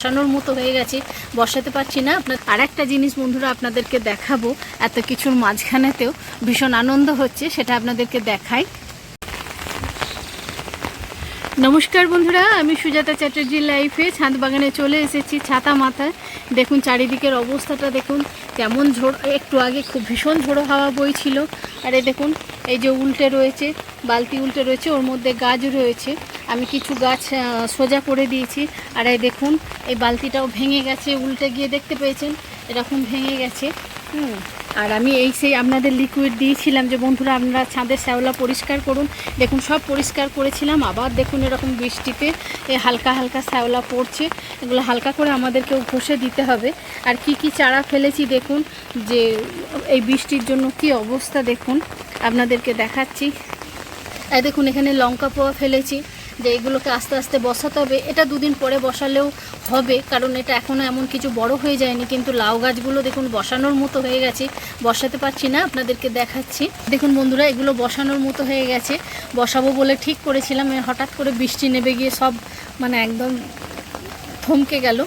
বসানোর মতো হয়ে গেছে, বসাতে পারছি না। আপনার আর একটা জিনিস বন্ধুরা আপনাদেরকে দেখাবো, এত কিছুর মাঝখানেতেও ভীষণ আনন্দ হচ্ছে, সেটা আপনাদেরকে দেখাই। নমস্কার বন্ধুরা, আমি সুজাতা চ্যাটার্জি লাইফে ছাদ বাগানে চলে এসেছি ছাতা মাথায়। দেখুন চারিদিকের অবস্থাটা, দেখুন কেমন ঝোড়, একটু আগে খুব ভীষণ ঝোড়ো হাওয়া বইছিল। আর এ দেখুন, এই যে উল্টে রয়েছে, বালতি উল্টে রয়েছে, ওর মধ্যে গাছ রয়েছে। আমি কিছু গাছ সোজা করে দিয়েছি। আর এই দেখুন, এই বালতিটাও ভেঙে গেছে, উল্টে গিয়ে দেখতে পেয়েছেন? এরকম ভেঙে গেছে, হুম। আর আমি এই সেই আপনাদের লিকুইড দিয়েছিলাম যে বন্ধুরা আপনারা ছাদের শ্যাওলা পরিষ্কার করুন। দেখুন, সব পরিষ্কার করেছিলাম, আবার দেখুন এরকম বৃষ্টিতে হালকা হালকা শ্যাওলা পড়ছে। এগুলো হালকা করে আমাদেরকেও ঘষে দিতে হবে। আর কি কি চারা ফেলেছি দেখুন, যে এই বৃষ্টির জন্য কি অবস্থা দেখুন, আপনাদেরকে দেখাচ্ছি। দেখুন, এখানে লঙ্কা পোয়া ফেলেছি। যে এগুলোকে আস্তে আস্তে বসাতে হবে, এটা দুদিন পরে বসালেও হবে, কারণ এটা এখনও এমন কিছু বড় হয়ে যায়নি, কিন্তু লাউ গাছগুলো দেখুন বসানোর মতো হয়ে গেছে, বসাতে পারছি না, আপনাদেরকে দেখাচ্ছি। দেখুন বন্ধুরা, এগুলো বসানোর মতো হয়ে গেছে, বসাবো বলে ঠিক করেছিলাম হঠাৎ করে বৃষ্টি নেবে গিয়ে সব মানে একদম থমকে গেল।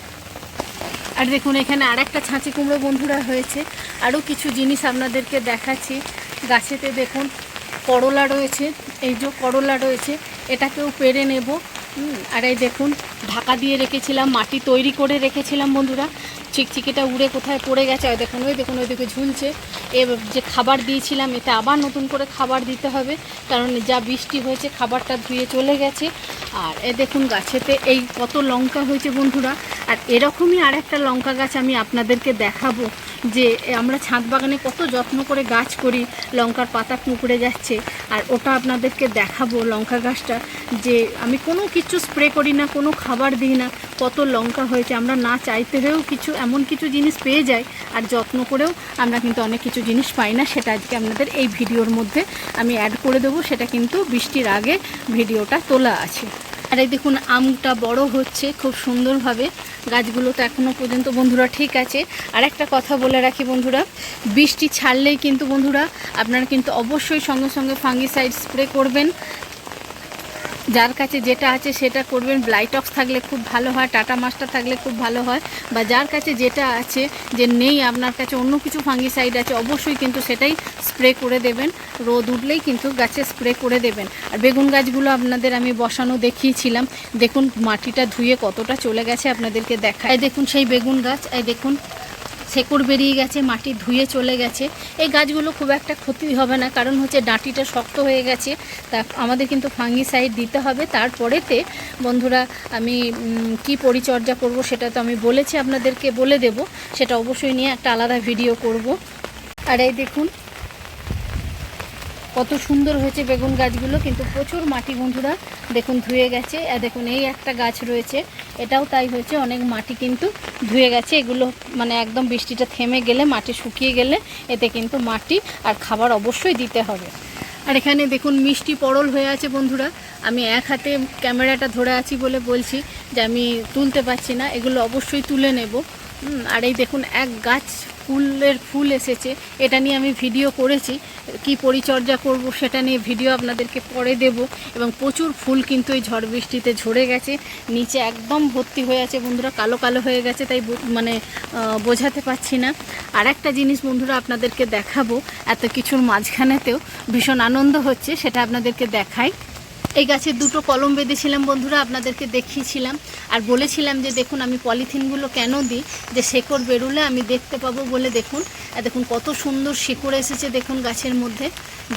আর দেখুন, এখানে আর একটা ছাঁচি কুমড়ো বন্ধুরা হয়েছে, আরও কিছু জিনিস আপনাদেরকে দেখাচ্ছি। গাছেতে দেখুন, করলা রয়েছে, এই যে করলা রয়েছে এটাকেও পেরে নেব। আর এই দেখুন, ঢাকা দিয়ে রেখেছিলাম, মাটি তৈরি করে রেখেছিলাম বন্ধুরা। চিকচিকিটা উড়ে কোথায় পড়ে গেছে? ওই দেখুন ওই দেখুন ওইদিকে ঝুলছে। এ যে খাবার দিয়েছিলাম এতে আবার নতুন করে খাবার দিতে হবে, কারণ যা বৃষ্টি হয়েছে, খাবারটা ধুয়ে চলে গেছে। আর এ দেখুন, গাছেতে এই কত লঙ্কা হয়েছে বন্ধুরা। আর এরকমই আর একটা লঙ্কা গাছ আমি আপনাদেরকে দেখাবো। যে আমরা ছাদ বাগানে কত যত্ন করে গাছ করি, লঙ্কার পাতা কুঁকড়ে যাচ্ছে, আর ওটা আপনাদেরকে দেখাবো লঙ্কা গাছটা, যে আমি কোনো কিছু স্প্রে করি না, কোনো খাবার দিই না, কত লঙ্কা হয়েছে, আমরা না চাইতে হয়েও কিছু, এমন কিছু জিনিস পেয়ে যাই, আর যত্ন করেও আমরা কিন্তু অনেক কিছু জিনিস পাই না, সেটা আজকে আপনাদের এই ভিডিওর মধ্যে আমি অ্যাড করে দেবো, সেটা কিন্তু বৃষ্টির আগে ভিডিওটা তোলা আছে। আর এই দেখুন, আমটা বড় হচ্ছে খুব সুন্দরভাবে। গাছগুলো তো এখনও পর্যন্ত বন্ধুরা ঠিক আছে। আর একটা কথা বলে রাখি বন্ধুরা, বৃষ্টি ছাড়লেই কিন্তু বন্ধুরা আপনারা কিন্তু অবশ্যই সঙ্গে সঙ্গে ফাঙ্গিসাইড স্প্রে করবেন। যার কাছে যেটা আছে সেটা করবেন। ব্লাইটক্স থাকলে খুব ভালো হয় টাটা মাস্টার থাকলে খুব ভালো হয়। বা যার কাছে যেটা আছে যে নেই আপনার কাছে, অন্য কিছু ফাঙ্গিসাইড আছে, অবশ্যই কিন্তু সেটাই স্প্রে করে দেবেন। রোদ উঠলেই কিন্তু গাছে স্প্রে করে দেবেন। আর বেগুন গাছগুলো আপনাদের আমি বসানো দেখিয়েছিলাম। দেখুন, মাটিটা ধুয়ে কতটা চলে গেছে আপনাদেরকে দেখায়। দেখুন সেই বেগুন গাছ, এই দেখুন। শেকড় বেরিয়ে গেছে, মাটি ধুয়ে চলে গেছে। এই গাছগুলো খুব একটা ক্ষতি হবে না, কারণ হচ্ছে ডাঁটিটা শক্ত হয়ে গেছে। তা আমাদের কিন্তু ফাঙ্গিসাইড দিতে হবে। তারপরেতে বন্ধুরা, আমি কি পরিচর্যা করব সেটা তো আমি বলেছি আপনাদেরকে, বলে দেব। সেটা অবশ্যই নিয়ে একটা আলাদা ভিডিও করব। আর এই দেখুন কত সুন্দর হয়েছে বেগুন গাছগুলো, কিন্তু প্রচুর মাটি বন্ধুরা দেখুন ধুয়ে গেছে। আর দেখুন, এই একটা গাছ রয়েছে, এটাও তাই হয়েছে, অনেক মাটি কিন্তু ধুয়ে গেছে। এগুলো মানে একদম বৃষ্টিটা থেমে গেলে, মাটি শুকিয়ে গেলে, এতে কিন্তু মাটি আর খাবার অবশ্যই দিতে হবে। আর এখানে দেখুন, মিষ্টি পরল হয়ে আছে বন্ধুরা। আমি এক হাতে ক্যামেরাটা ধরে আছি বলে বলছি যে আমি তুলতে পারছি না, এগুলো অবশ্যই তুলে নেব। আর এই দেখুন, এক গাছ ফুলের ফুল এসেছে, এটা নিয়ে আমি ভিডিও করেছি, কি পরিচর্যা করব সেটা নিয়ে ভিডিও আপনাদেরকে পরে দেব, এবং প্রচুর ফুল কিন্তু এই ঝড় বৃষ্টিতে ঝরে গেছে, নিচে একদম ভর্তি হয়ে আছে বন্ধুরা, কালো কালো হয়ে গেছে তাই মানে বোঝাতে পারছি না। আর একটা জিনিস বন্ধুরা আপনাদেরকে দেখাবো, এত কিছুর মাঝখানেতেও ভীষণ আনন্দ হচ্ছে, সেটা আপনাদেরকে দেখাই। এই গাছের দুটো কলম বেঁধেছিলাম বন্ধুরা, আপনাদেরকে দেখিয়েছিলাম। আর বলেছিলাম যে, দেখুন, আমি পলিথিনগুলো কেন দিই? যে শেকড় বেরোলে আমি দেখতে পাবো বলে দেখুন। আর দেখুন, কত সুন্দর শেকড় এসেছে দেখুন গাছের মধ্যে।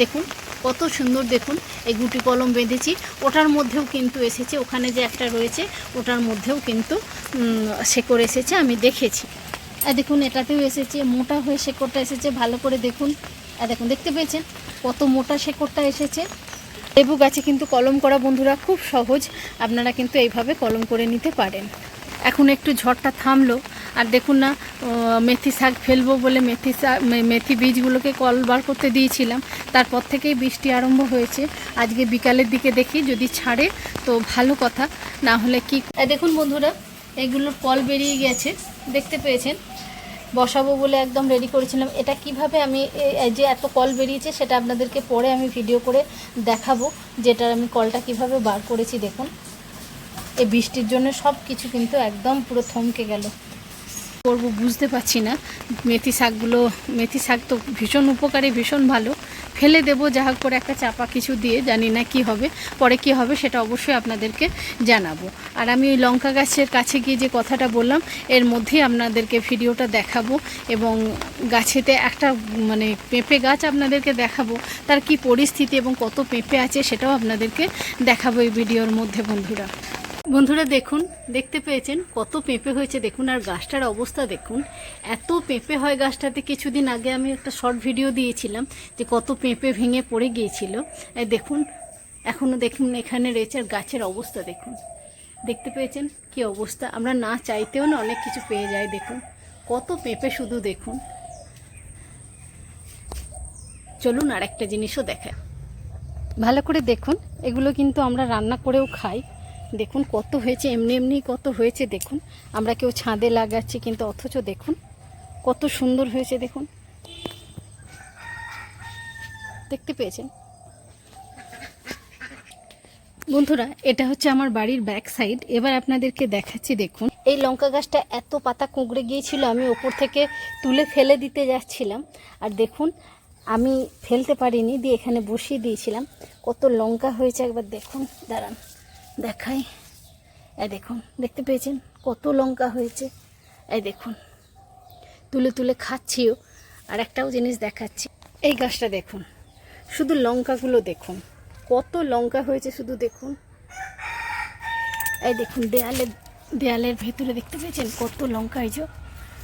দেখুন, কত সুন্দর দেখুন, এই গুটি কলম বেঁধেছি। ওটার মধ্যেও কিন্তু এসেছে, ওখানে যে একটা রয়েছে, ওটার মধ্যেও কিন্তু শেকড় এসেছে, আমি দেখেছি। আর দেখুন, এটাতেও এসেছে, মোটা হয়ে শেকড়টা এসেছে, ভালো করে দেখুন। আর দেখুন, দেখতে পেয়েছেন? কত মোটা শেকড়টা এসেছে। লেবু গাছে কিন্তু কলম করা বন্ধুরা খুব সহজ। আপনারা কিন্তু এইভাবে কলম করে নিতে পারেন। এখন একটু ঝড়টা থামলো। আর দেখুন না মেথি শাক ফেলব বলে মেথি শাক মেথি বীজগুলোকে কল বার করতে দিয়েছিলাম। তারপর থেকেই বৃষ্টি আরম্ভ হয়েছে। আজকে বিকালের দিকে দেখি যদি ছাড়ে তো ভালো কথা, না হলে কি দেখুন বন্ধুরা, এগুলোর কল বেরিয়ে গেছে। দেখতে পেয়েছেন? বসাবো বলে একদম রেডি করেছিলাম। এটা কীভাবে আমি যে এত কল বেরিয়েছে সেটা আপনাদেরকে পরে আমি ভিডিও করে দেখাবো, যেটার আমি কলটা কীভাবে বার করেছি দেখুন। এই বৃষ্টির জন্য সব কিছু কিন্তু একদম পুরো থমকে গেল। করব বুঝতে পারছি না। মেথি শাকগুলো, মেথি শাক তো ভীষণ উপকারী, ভীষণ ভালো। ফেলে দেবো, যা হোক করে একটা চাপা কিছু দিয়ে, জানি না কি হবে, পরে কি হবে সেটা অবশ্যই আপনাদেরকে জানাব। আর আমি ওই লঙ্কা গাছের কাছে গিয়ে যে কথাটা বললাম, এর মধ্যেই আপনাদেরকে ভিডিওটা দেখাবো এবং গাছেতে একটা মানে পেঁপে গাছ আপনাদেরকে দেখাবো, তার কি পরিস্থিতি এবং কত পেঁপে আছে সেটাও আপনাদেরকে দেখাবো এই ভিডিওর মধ্যে, বন্ধুরা। বন্ধুরা দেখুন, দেখতে পেয়েছেন কত পেঁপে হয়েছে। দেখুন, আর গাছটার অবস্থা দেখুন। এত পেঁপে হয় গাছটাতে। কিছুদিন আগে আমি একটা শর্ট ভিডিও দিয়েছিলাম যে কত পেঁপে ভেঙে পড়ে গিয়েছিল। দেখুন, এখনও দেখুন এখানে রয়েছে আর গাছের অবস্থা দেখুন। দেখতে পেয়েছেন কি অবস্থা? আমরা না চাইতেও না অনেক কিছু পেয়ে যাই, দেখুন। কত পেঁপে শুধু দেখুন। চলুন আর একটা জিনিসও দেখায় ভালো করে দেখুন, এগুলো কিন্তু আমরা রান্না করেও খাই। দেখুন কত হয়েছে, এমনি এমনি কত হয়েছে, দেখুন। আমরা কেউ ছাদে লাগাচ্ছি, কিন্তু অথচ দেখুন, কত সুন্দর হয়েছে, দেখুন। দেখতে পেয়েছেন? বন্ধুরা, এটা হচ্ছে আমার বাড়ির ব্যাক সাইড এবার আপনাদেরকে দেখাচ্ছি, দেখুন। এই লঙ্কা গাছটা এত পাতা কুঁকড়ে গিয়েছিল, আমি ওপর থেকে তুলে ফেলে দিতে যাচ্ছিলাম। আর দেখুন, আমি ফেলতে পারিনি, দিয়ে এখানে বসিয়ে দিয়েছিলাম। কত লঙ্কা হয়েছে, একবার দেখুন, দাঁড়ান। দেখাই। এই দেখুন, দেখতে পেয়েছেন? কত লঙ্কা হয়েছে। এই দেখুন, তুলে তুলে খাচ্ছিও। আর একটাও জিনিস দেখাচ্ছি। এই গাছটা দেখুন, শুধু লঙ্কাগুলো দেখুন। কত লঙ্কা হয়েছে শুধু দেখুন। এই দেখুন দেয়ালে দেয়ালের ভেতরে দেখতে পেয়েছেন? কত লঙ্কা হয়েছে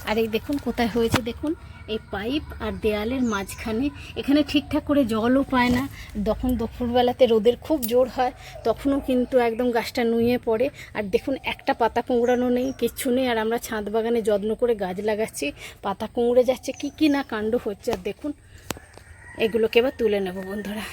আর এই দেখুন কোথায় হয়েছে, দেখুন। এই পাইপ আর দেয়ালের মাঝখানে, এখানে ঠিকঠাক করে জলও পায় না। তখন দুপুরবেলাতে রোদের খুব জোর হয়, তখনও কিন্তু একদম গাছটা নুয়ে পড়ে। আর দেখুন, একটা পাতা কুঁকড়ানো নেই, কিচ্ছু নেই। আর আমরা ছাদ বাগানে যত্ন করে গাছ লাগাচ্ছি, পাতা কুঁকড়ে যাচ্ছে, কি কি না কাণ্ড হচ্ছে। আর দেখুন, এগুলোকে এবার তুলে নেব বন্ধুরা।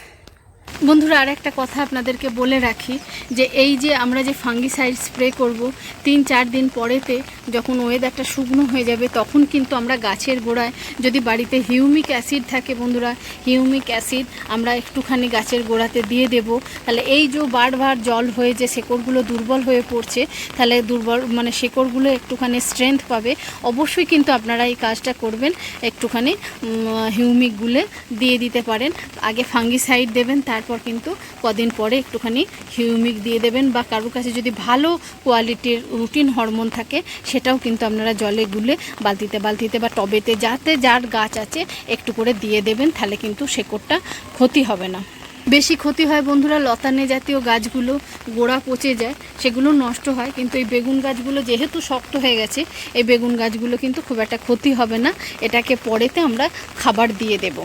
বন্ধুরা আর একটা কথা আপনাদেরকে বলে রাখি যে এই যে আমরা যে ফাঙ্গিসাইড স্প্রে করব তিন চার দিন পরেতে যখন ওয়েদারটা শুকনো হয়ে যাবে, তখন কিন্তু আমরা গাছের গোড়ায় যদি বাড়িতে হিউমিক অ্যাসিড থাকে বন্ধুরা, হিউমিক অ্যাসিড আমরা একটুখানি গাছের গোড়াতে দিয়ে দেব। তাহলে এই যে বারবার জল হয়ে যে শেকড়গুলো দুর্বল হয়ে পড়ছে, তাহলে দুর্বল মানে শেকড়গুলো একটুখানি স্ট্রেংথ পাবে। অবশ্যই কিন্তু আপনারা এই কাজটা করবেন, একটুখানি হিউমিক গুলে দিয়ে দিতে পারেন। আগে ফাঙ্গিসাইড দেবেন তারপর কিন্তু কদিন পরে একটুখানি হিউমিক দিয়ে দেবেন বা কারোর কাছে যদি ভালো কোয়ালিটির রুটিন হরমোন থাকে, সেটাও কিন্তু আপনারা জলে গুলে বালতিতে বালতিতে বা টবেতে যাতে যার গাছ আছে একটু করে দিয়ে দেবেন, তাহলে কিন্তু শেকড়টা ক্ষতি হবে না। বেশি ক্ষতি হয় বন্ধুরা লতানে জাতীয় গাছগুলো গোড়া পচে যায়, সেগুলো নষ্ট হয়, কিন্তু এই বেগুন গাছগুলো যেহেতু শক্ত হয়ে গেছে, এই বেগুন গাছগুলো কিন্তু খুব একটা ক্ষতি হবে না, এটাকে পরেতে আমরা খাবার দিয়ে দেব।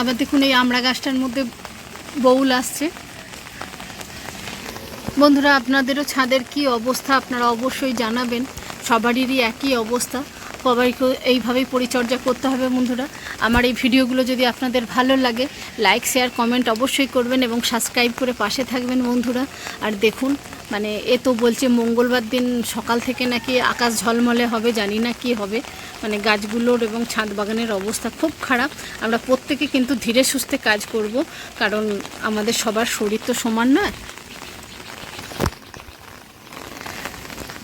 আবার দেখুন এই আমড়া গাছটার মধ্যে বউল আসছে। বন্ধুরা, আপনাদেরও ছাদের কি অবস্থা আপনারা অবশ্যই জানাবেন। সবারই একই অবস্থা। সবাইকে এইভাবেই পরিচর্যা করতে হবে বন্ধুরা। আমার এই ভিডিওগুলো যদি আপনাদের ভালো লাগে লাইক শেয়ার কমেন্ট অবশ্যই করবেন এবং সাবস্ক্রাইব করে পাশে থাকবেন বন্ধুরা। আর দেখুন মানে এ তো বলছে মঙ্গলবার দিন সকাল থেকে নাকি আকাশ ঝলমলে হবে, জানি না কি হবে। মানে গাছগুলোর এবং ছাদ বাগানের অবস্থা খুব খারাপ। আমরা প্রত্যেকে কিন্তু ধীরে সুস্থে কাজ করব, কারণ আমাদের সবার শরীর তো সমান নয়।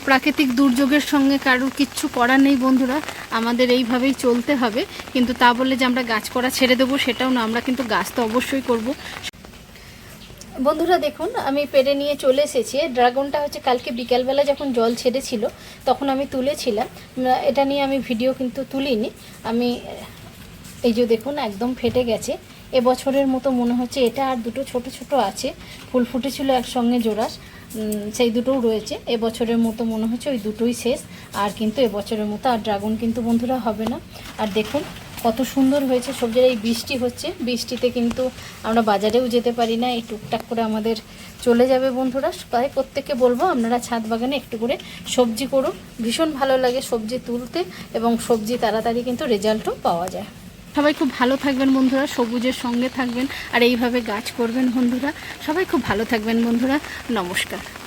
প্রাকৃতিক দুর্যোগের সঙ্গে কারোর কিচ্ছু করার নেই বন্ধুরা, আমাদের এইভাবেই চলতে হবে। কিন্তু তা বলে যে আমরা গাছ করা ছেড়ে দেবো সেটাও না, আমরা কিন্তু গাছ তো অবশ্যই করব। বন্ধুরা দেখুন, আমি পেরে নিয়ে চলে এসেছি। ড্রাগনটা হচ্ছে কালকে বিকালবেলা যখন জল ছেড়েছিল, তখন আমি তুলেছিলাম। এটা নিয়ে আমি ভিডিও কিন্তু তুলিনি। আমি, এই যে দেখুন, একদম ফেটে গেছে। এবছরের মতো মনে হচ্ছে এটা আর দুটো ছোট ছোট আছে। ফুল ফুটেছিল একসঙ্গে জোড়াস সেই দুটোও রয়েছে। এবছরের মতো মনে হচ্ছে ওই দুটোই শেষ। আর কিন্তু এবছরের মতো আর ড্রাগন কিন্তু বন্ধুরা হবে না। আর দেখুন কত সুন্দর হয়েছে, সবজির এই বৃষ্টি হচ্ছে। বৃষ্টিতে কিন্তু আমরা বাজারেও যেতে পারি না, এই টুকটাক করে আমাদের চলে যাবে বন্ধুরা। তাই প্রত্যেককে বলব, আপনারা ছাদ বাগানে একটু করে সবজি করুন। ভীষণ ভালো লাগে সবজি তুলতে এবং সবজি তাড়াতাড়ি কিন্তু রেজাল্টও পাওয়া যায়। সবাই খুব ভালো থাকবেন বন্ধুরা, সবুজের সঙ্গে থাকবেন। আর এইভাবে গাছ করবেন বন্ধুরা, সবাই খুব ভালো থাকবেন বন্ধুরা। নমস্কার।